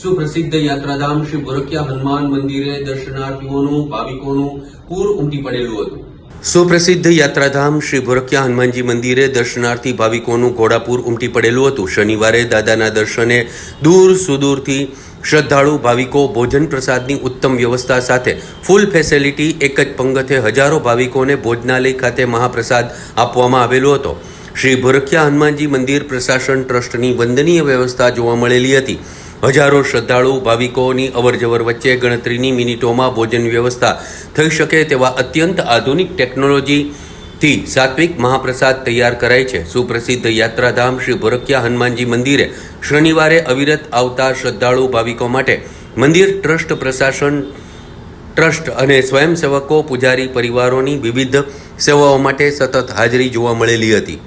સુપ્રસિદ્ધ યાત્રાધામ શ્રી ભોરખિયા હનુમાન મંદિરે દર્શનાર્થીઓનું, ભાવિકોનું પૂર ઉમટી પડેલું હતું. સુપ્રસિદ્ધ યાત્રાધામ શ્રી ભોરખિયા હનુમાનજી મંદિરે દર્શનાર્થી ભાવિકોનું ઘોડાપુર ઉમટી પડેલું હતું. શનિવારે દાદાના દર્શને દૂર સુદૂરથી શ્રદ્ધાળુ ભાવિકો ભોજન પ્રસાદની ઉત્તમ વ્યવસ્થા સાથે ફૂલ ફેસિલિટી, એક જ પંગતે હજારો ભાવિકોને ભોજનાલય ખાતે મહાપ્રસાદ આપવામાં આવેલો હતો. શ્રી ભોરખિયા હનુમાનજી મંદિર પ્રશાસન ટ્રસ્ટની વંદનીય વ્યવસ્થા જોવા મળેલી હતી. હજારો શ્રદ્ધાળુ, ભાવિકોની અવરજવર વચ્ચે ગણતરીની મિનિટોમાં ભોજન વ્યવસ્થા થઈ શકે તેવા અત્યંત આધુનિક ટેકનોલોજીથી સાત્વિક મહાપ્રસાદ તૈયાર કરાય છે. સુપ્રસિદ્ધ યાત્રાધામ શ્રી ભોરકિયા હનુમાનજી મંદિરે શનિવારે અવિરત આવતા શ્રદ્ધાળુ, ભાવિકો માટે મંદિર ટ્રસ્ટ, પ્રશાસન ટ્રસ્ટ અને સ્વયંસેવકો, પૂજારી પરિવારોની વિવિધ સેવાઓ માટે સતત હાજરી જોવા મળેલી હતી.